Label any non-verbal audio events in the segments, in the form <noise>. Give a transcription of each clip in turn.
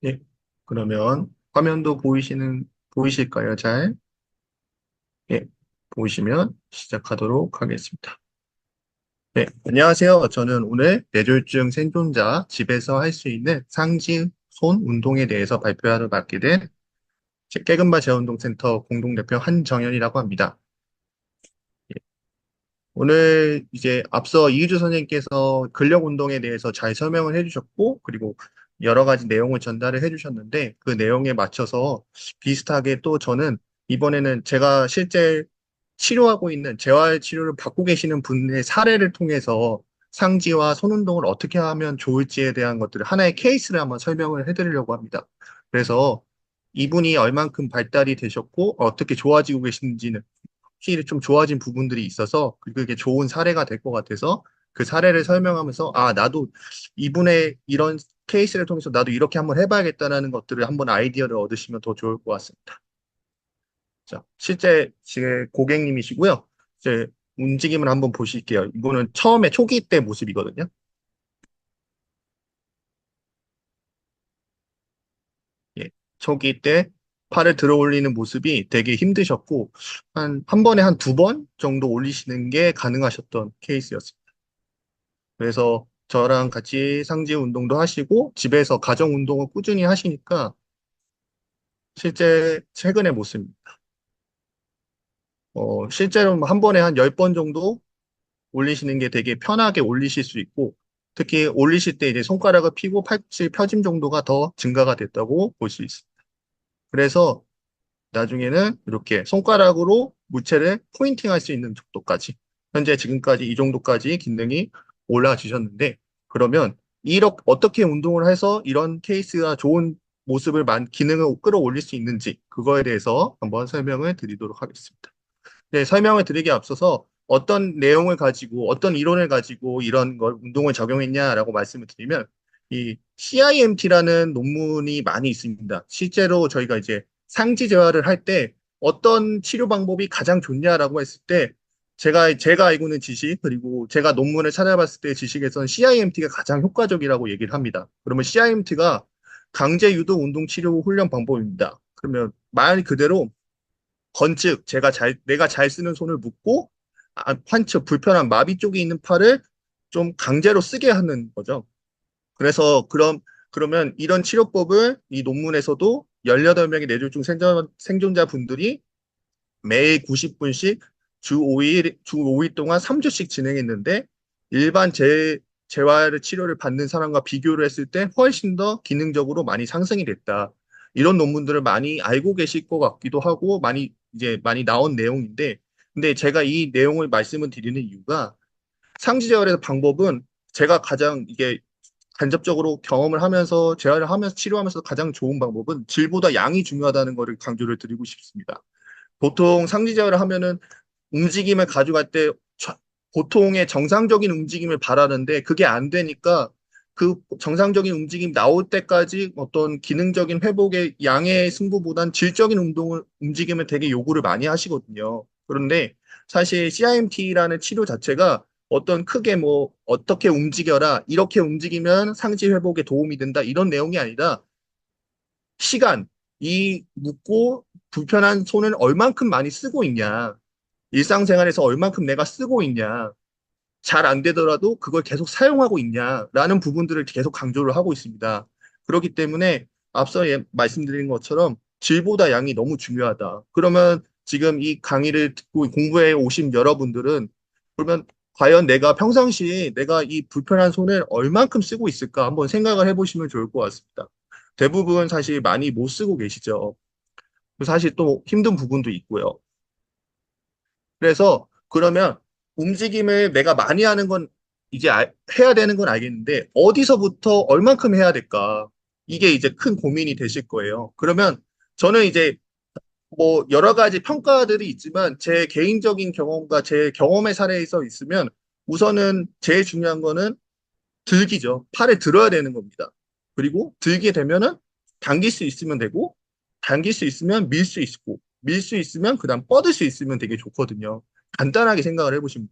네, 그러면 화면도 보이시는, 보이실까요? 잘? 예, 보이시면 시작하도록 하겠습니다. 네, 안녕하세요. 저는 오늘 뇌졸중 생존자 집에서 할 수 있는 상지 손 운동에 대해서 발표하러 맡게 된 깨금바 재운동센터 공동대표 한정현이라고 합니다. 오늘 이제 앞서 이휘주 선생님께서 근력 운동에 대해서 잘 설명을 해주셨고, 그리고 여러 가지 내용을 전달을 해주셨는데, 그 내용에 맞춰서 비슷하게 또 저는 이번에는 제가 실제 치료하고 있는 재활 치료를 받고 계시는 분의 사례를 통해서 상지와 손 운동을 어떻게 하면 좋을지에 대한 것들을 하나의 케이스를 한번 설명을 해드리려고 합니다. 그래서 이분이 얼만큼 발달이 되셨고, 어떻게 좋아지고 계신지는 확실히 좀 좋아진 부분들이 있어서 그게 좋은 사례가 될 것 같아서 그 사례를 설명하면서 아 나도 이분의 이런 케이스를 통해서 나도 이렇게 한번 해봐야겠다라는 것들을 한번 아이디어를 얻으시면 더 좋을 것 같습니다. 자, 실제 제 고객님이시고요. 이제 움직임을 한번 보실게요. 이거는 처음에 초기 때 모습이거든요. 예, 초기 때 팔을 들어 올리는 모습이 되게 힘드셨고, 한, 한 번에 한 두 번 정도 올리시는 게 가능하셨던 케이스였습니다. 그래서 저랑 같이 상지 운동도 하시고, 집에서 가정 운동을 꾸준히 하시니까, 실제 최근의 모습입니다. 어, 실제로 한 번에 한열번 정도 올리시는 게 되게 편하게 올리실 수 있고, 특히 올리실 때 이제 손가락을 펴고 팔꿈치 펴짐 정도가 더 증가가 됐다고 볼 수 있습니다. 그래서 나중에는 이렇게 손가락으로 무채를 포인팅 할 수 있는 정도까지 현재 지금까지 이 정도까지 기능이 올라지셨는데 그러면 이렇게 어떻게 운동을 해서 이런 케이스가 좋은 모습을 만 기능을 끌어올릴 수 있는지 그거에 대해서 한번 설명을 드리도록 하겠습니다. 네, 설명을 드리기 앞서서 어떤 내용을 가지고 어떤 이론을 가지고 이런 걸 운동을 적용했냐라고 말씀을 드리면 이 CIMT라는 논문이 많이 있습니다. 실제로 저희가 이제 상지 재활을 할 때 어떤 치료 방법이 가장 좋냐라고 했을 때 제가 제가 알고 있는 지식 그리고 제가 논문을 찾아봤을 때 지식에서는 CIMT가 가장 효과적이라고 얘기를 합니다. 그러면 CIMT가 강제 유도 운동 치료 훈련 방법입니다. 그러면 말 그대로 건즉 제가 잘 내가 잘 쓰는 손을 묶고 아, 환측 불편한 마비 쪽에 있는 팔을 좀 강제로 쓰게 하는 거죠. 그래서 그럼 그러면 이런 치료법을 이 논문에서도 18명의 뇌졸중 생존, 생존자 분들이 매일 90분씩 주 5일, 주 5일 동안 3주씩 진행했는데 일반 재, 재활 치료를 받는 사람과 비교를 했을 때 훨씬 더 기능적으로 많이 상승이 됐다. 이런 논문들을 많이 알고 계실 것 같기도 하고 많이 이제 많이 나온 내용인데 근데 제가 이 내용을 말씀을 드리는 이유가 상지 재활의 방법은 제가 가장 이게 간접적으로 경험을 하면서 재활을 하면서 치료하면서 가장 좋은 방법은 질보다 양이 중요하다는 것을 강조를 드리고 싶습니다. 보통 상지 재활을 하면은 움직임을 가져갈 때 보통의 정상적인 움직임을 바라는데 그게 안 되니까 그 정상적인 움직임 나올 때까지 어떤 기능적인 회복의 양의 승부보단 질적인 운동을 움직임을 되게 요구를 많이 하시거든요. 그런데 사실 CIMT라는 치료 자체가 어떤 크게 뭐 어떻게 움직여라 이렇게 움직이면 상지 회복에 도움이 된다 이런 내용이 아니라 시간 이 묶고 불편한 손을 얼만큼 많이 쓰고 있냐 일상생활에서 얼만큼 내가 쓰고 있냐 잘 안 되더라도 그걸 계속 사용하고 있냐라는 부분들을 계속 강조를 하고 있습니다. 그렇기 때문에 앞서 예, 말씀드린 것처럼 질보다 양이 너무 중요하다. 그러면 지금 이 강의를 듣고 공부해 오신 여러분들은 그러면 과연 내가 평상시에 내가 이 불편한 손을 얼만큼 쓰고 있을까 한번 생각을 해보시면 좋을 것 같습니다. 대부분 사실 많이 못 쓰고 계시죠. 사실 또 힘든 부분도 있고요. 그래서 그러면 움직임을 내가 많이 하는 건 이제 알- 해야 되는 건 알겠는데 어디서부터 얼만큼 해야 될까? 이게 이제 큰 고민이 되실 거예요. 그러면 저는 이제 뭐 여러 가지 평가들이 있지만 제 개인적인 경험과 제 경험의 사례에서 있으면 우선은 제일 중요한 거는 들기죠. 팔에 들어야 되는 겁니다. 그리고 들게 되면은 당길 수 있으면 되고 당길 수 있으면 밀 수 있고 밀 수 있으면 그다음 뻗을 수 있으면 되게 좋거든요. 간단하게 생각을 해보시면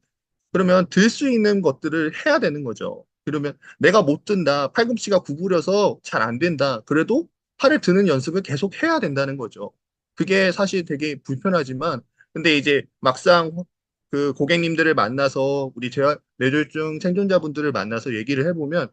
그러면 들 수 있는 것들을 해야 되는 거죠. 그러면 내가 못 든다. 팔꿈치가 구부려서 잘 안 된다. 그래도 팔을 드는 연습을 계속 해야 된다는 거죠. 그게 사실 되게 불편하지만, 근데 이제 막상 그 고객님들을 만나서 우리 재활, 뇌졸중 생존자분들을 만나서 얘기를 해보면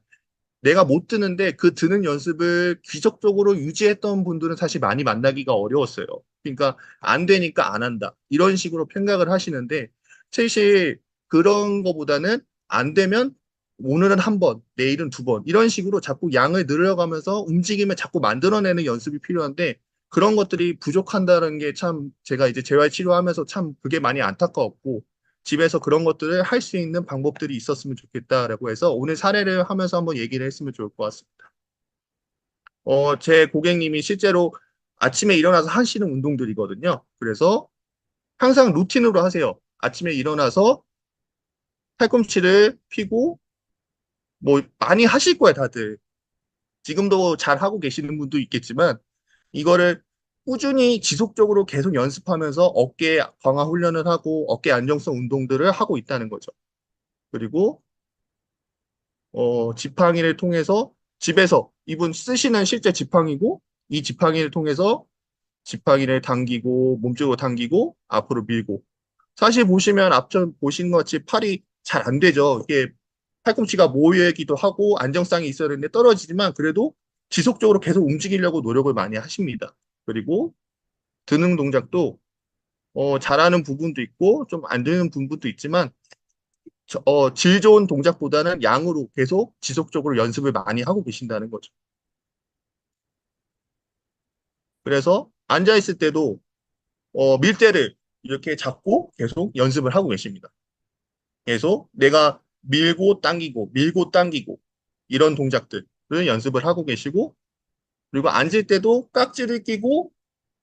내가 못 드는데 그 드는 연습을 기적적으로 유지했던 분들은 사실 많이 만나기가 어려웠어요. 그러니까 안 되니까 안 한다. 이런 식으로 생각을 하시는데 사실 그런 거보다는 안 되면 오늘은 한 번, 내일은 두 번, 이런 식으로 자꾸 양을 늘려가면서 움직임을 자꾸 만들어내는 연습이 필요한데 그런 것들이 부족한다는 게 참 제가 이제 재활 치료하면서 참 그게 많이 안타까웠고 집에서 그런 것들을 할 수 있는 방법들이 있었으면 좋겠다라고 해서 오늘 사례를 하면서 한번 얘기를 했으면 좋을 것 같습니다. 어, 제 고객님이 실제로 아침에 일어나서 하시는 운동들이거든요. 그래서 항상 루틴으로 하세요. 아침에 일어나서 팔꿈치를 피고 뭐 많이 하실 거예요, 다들. 지금도 잘 하고 계시는 분도 있겠지만 이거를 꾸준히 지속적으로 계속 연습하면서 어깨 강화 훈련을 하고 어깨 안정성 운동들을 하고 있다는 거죠. 그리고 어, 지팡이를 통해서 집에서 이분 쓰시는 실제 지팡이고 이 지팡이를 통해서 지팡이를 당기고 몸쪽으로 당기고 앞으로 밀고 사실 보시면 앞전 보신 것 같이 팔이 잘 안 되죠. 이게 팔꿈치가 모이기도 하고 안정성이 있어야 되는데 떨어지지만 그래도 지속적으로 계속 움직이려고 노력을 많이 하십니다. 그리고 드는 동작도 어, 잘하는 부분도 있고 좀 안 되는 부분도 있지만 저, 어, 질 좋은 동작보다는 양으로 계속 지속적으로 연습을 많이 하고 계신다는 거죠. 그래서 앉아 있을 때도 어, 밀대를 이렇게 잡고 계속 연습을 하고 계십니다. 계속 내가 밀고 당기고 밀고 당기고 이런 동작들을 연습을 하고 계시고 그리고 앉을 때도 깍지를 끼고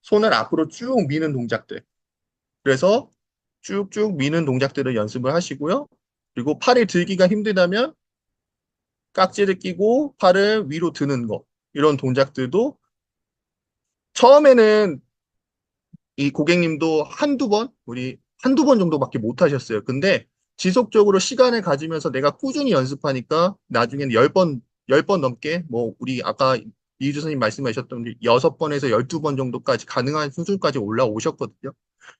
손을 앞으로 쭉 미는 동작들. 그래서 쭉쭉 미는 동작들을 연습을 하시고요. 그리고 팔이 들기가 힘들다면 깍지를 끼고 팔을 위로 드는 거. 이런 동작들도 처음에는 이 고객님도 한두 번, 우리 한두 번 정도밖에 못 하셨어요. 근데 지속적으로 시간을 가지면서 내가 꾸준히 연습하니까 나중에는 10번, 10번 넘게 뭐 우리 아까 이주 선생님 말씀하셨던 여섯 번에서 열두 번 정도까지 가능한 수준까지 올라오셨거든요.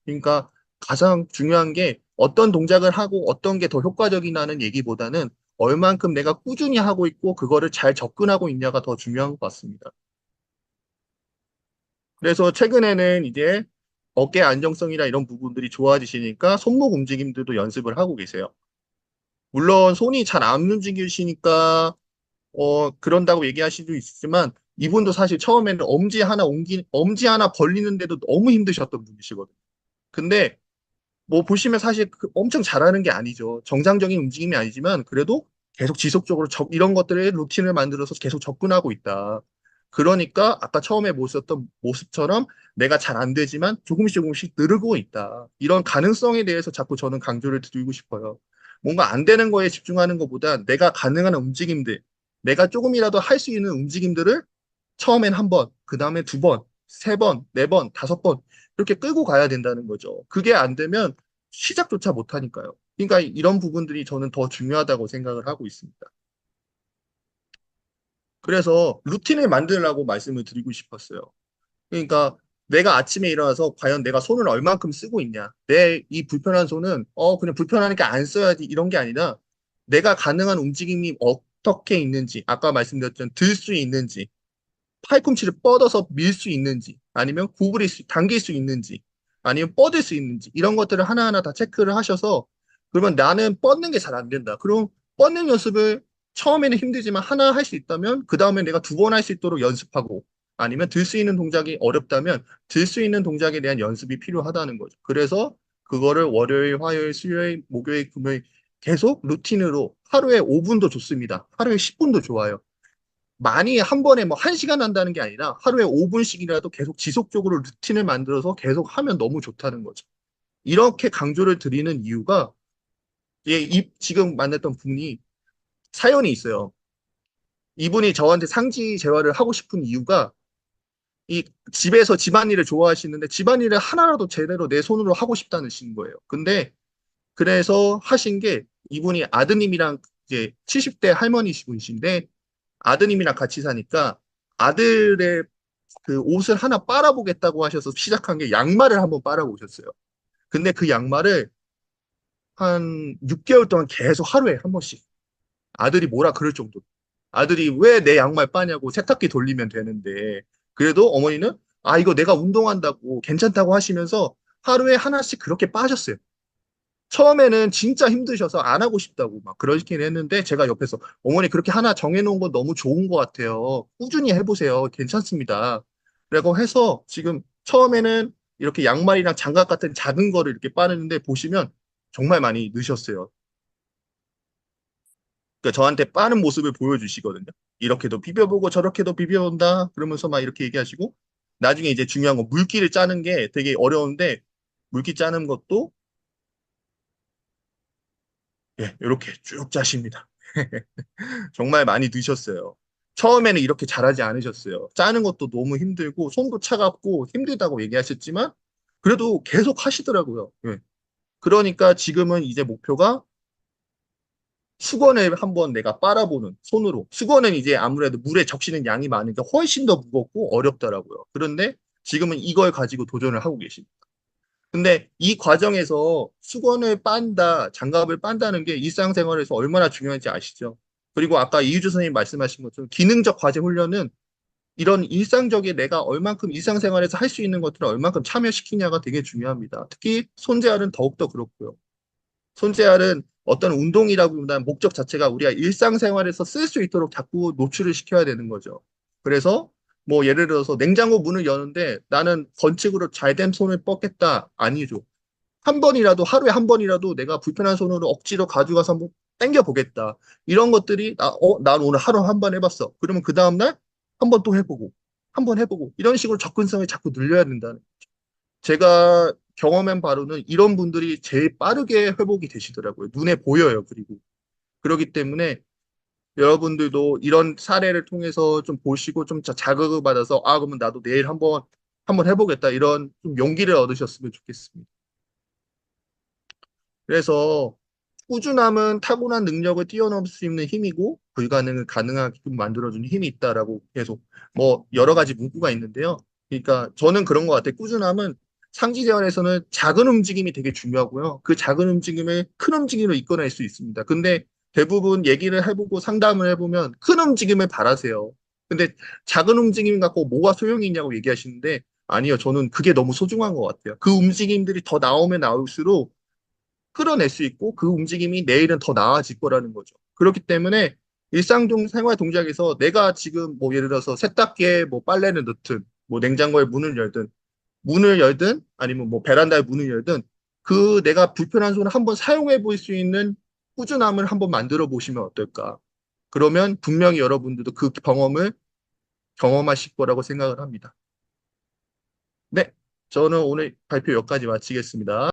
그러니까 가장 중요한 게 어떤 동작을 하고 어떤 게 더 효과적이냐는 얘기보다는 얼만큼 내가 꾸준히 하고 있고 그거를 잘 접근하고 있냐가 더 중요한 것 같습니다. 그래서 최근에는 이제 어깨 안정성이나 이런 부분들이 좋아지시니까 손목 움직임들도 연습을 하고 계세요. 물론 손이 잘 안 움직이시니까 어 그런다고 얘기하실 수 있지만 이분도 사실 처음에는 엄지 하나 옮기, 엄지 하나 벌리는데도 너무 힘드셨던 분이시거든요. 근데 뭐 보시면 사실 그 엄청 잘하는 게 아니죠. 정상적인 움직임이 아니지만 그래도 계속 지속적으로 적, 이런 것들의 루틴을 만들어서 계속 접근하고 있다. 그러니까 아까 처음에 보셨던 모습처럼 내가 잘 안 되지만 조금씩 조금씩 늘고 있다. 이런 가능성에 대해서 자꾸 저는 강조를 드리고 싶어요. 뭔가 안 되는 거에 집중하는 것보다 내가 가능한 움직임들, 내가 조금이라도 할 수 있는 움직임들을 처음엔 한 번, 그 다음에 두 번, 세 번, 네 번, 다섯 번 이렇게 끌고 가야 된다는 거죠. 그게 안 되면 시작조차 못 하니까요. 그러니까 이런 부분들이 저는 더 중요하다고 생각을 하고 있습니다. 그래서 루틴을 만들라고 말씀을 드리고 싶었어요. 그러니까 내가 아침에 일어나서 과연 내가 손을 얼만큼 쓰고 있냐. 내 이 불편한 손은 어 그냥 불편하니까 안 써야지 이런 게 아니라 내가 가능한 움직임이 어떻게 있는지 아까 말씀드렸던 들 수 있는지 팔꿈치를 뻗어서 밀 수 있는지 아니면 구부릴 수, 당길 수 있는지 아니면 뻗을 수 있는지 이런 것들을 하나하나 다 체크를 하셔서 그러면 나는 뻗는 게 잘 안 된다. 그럼 뻗는 연습을 처음에는 힘들지만 하나 할 수 있다면 그 다음에 내가 두 번 할 수 있도록 연습하고 아니면 들 수 있는 동작이 어렵다면 들 수 있는 동작에 대한 연습이 필요하다는 거죠. 그래서 그거를 월요일, 화요일, 수요일, 목요일, 금요일 계속 루틴으로 하루에 5분도 좋습니다. 하루에 10분도 좋아요. 많이 한 번에 뭐한 시간 한다는 게 아니라 하루에 5분씩이라도 계속 지속적으로 루틴을 만들어서 계속 하면 너무 좋다는 거죠. 이렇게 강조를 드리는 이유가 예, 이 지금 만났던 분이 사연이 있어요. 이분이 저한테 상지 재활을 하고 싶은 이유가 이 집에서 집안일을 좋아하시는데 집안일을 하나라도 제대로 내 손으로 하고 싶다는 신 거예요. 근데 그래서 하신 게 이분이 아드님이랑 이제 70대 할머니분이신데 아드님이랑 같이 사니까 아들의 그 옷을 하나 빨아보겠다고 하셔서 시작한 게 양말을 한번 빨아보셨어요. 근데 그 양말을 한 6개월 동안 계속 하루에 한 번씩 아들이 뭐라 그럴 정도로 아들이 왜 내 양말 빠냐고 세탁기 돌리면 되는데 그래도 어머니는 아 이거 내가 운동한다고 괜찮다고 하시면서 하루에 하나씩 그렇게 빠셨어요. 처음에는 진짜 힘드셔서 안 하고 싶다고 막 그러시긴 했는데 제가 옆에서 어머니 그렇게 하나 정해놓은 건 너무 좋은 것 같아요. 꾸준히 해보세요. 괜찮습니다. 라고 해서 지금 처음에는 이렇게 양말이랑 장갑 같은 작은 거를 이렇게 빠르는데 보시면 정말 많이 느셨어요. 그러니까 저한테 빠른 모습을 보여주시거든요. 이렇게도 비벼보고 저렇게도 비벼본다. 그러면서 막 이렇게 얘기하시고 나중에 이제 중요한 건 물기를 짜는 게 되게 어려운데 물기 짜는 것도 예, 이렇게 쭉 짜십니다. <laughs> 정말 많이 드셨어요. 처음에는 이렇게 잘하지 않으셨어요. 짜는 것도 너무 힘들고 손도 차갑고 힘들다고 얘기하셨지만 그래도 계속 하시더라고요. 예. 그러니까 지금은 이제 목표가 수건을 한번 내가 빨아보는 손으로. 수건은 이제 아무래도 물에 적시는 양이 많으니까 훨씬 더 무겁고 어렵더라고요. 그런데 지금은 이걸 가지고 도전을 하고 계십니다. 근데 이 과정에서 수건을 빤다, 장갑을 빤다는 게 일상생활에서 얼마나 중요한지 아시죠? 그리고 아까 이유주 선생님 말씀하신 것처럼 기능적 과제 훈련은 이런 일상적인 내가 얼만큼 일상생활에서 할 수 있는 것들을 얼만큼 참여시키냐가 되게 중요합니다. 특히 손재활은 더욱더 그렇고요. 손재활은 어떤 운동이라기보다는 목적 자체가 우리가 일상생활에서 쓸 수 있도록 자꾸 노출을 시켜야 되는 거죠. 그래서 뭐 예를 들어서 냉장고 문을 여는데 나는 건축으로 잘된 손을 뻗겠다. 아니죠. 한 번이라도 하루에 한 번이라도 내가 불편한 손으로 억지로 가져가서 한번 당겨 보겠다. 이런 것들이 나, 어, 난 오늘 하루 한 번 해봤어. 그러면 그 다음 날 한 번 또 해보고 한 번 해보고 이런 식으로 접근성을 자꾸 늘려야 된다는 거죠. 제가 경험한 바로는 이런 분들이 제일 빠르게 회복이 되시더라고요. 눈에 보여요. 그리고 그렇기 때문에 여러분들도 이런 사례를 통해서 좀 보시고 좀 자- 자극을 받아서 아 그러면 나도 내일 한번 한번 해보겠다 이런 좀 용기를 얻으셨으면 좋겠습니다. 그래서 꾸준함은 타고난 능력을 뛰어넘을 수 있는 힘이고 불가능을 가능하게끔 만들어주는 힘이 있다라고 계속 뭐 여러 가지 문구가 있는데요. 그러니까 저는 그런 것 같아요. 꾸준함은 상지재활에서는 작은 움직임이 되게 중요하고요. 그 작은 움직임을 큰 움직임으로 이끌어낼 수 있습니다. 근데 대부분 얘기를 해보고 상담을 해보면 큰 움직임을 바라세요. 근데 작은 움직임 갖고 뭐가 소용이 있냐고 얘기하시는데 아니요. 저는 그게 너무 소중한 것 같아요. 그 움직임들이 더 나오면 나올수록 끌어낼 수 있고 그 움직임이 내일은 더 나아질 거라는 거죠. 그렇기 때문에 일상 동 생활 동작에서 내가 지금 뭐 예를 들어서 세탁기에 뭐 빨래를 넣든 뭐 냉장고에 문을 열든 문을 열든 아니면 뭐 베란다에 문을 열든 그 내가 불편한 손을 한번 사용해 볼 수 있는 꾸준함을 한번 만들어 보시면 어떨까? 그러면 분명히 여러분들도 그 경험을 경험하실 거라고 생각을 합니다. 네, 저는 오늘 발표 여기까지 마치겠습니다.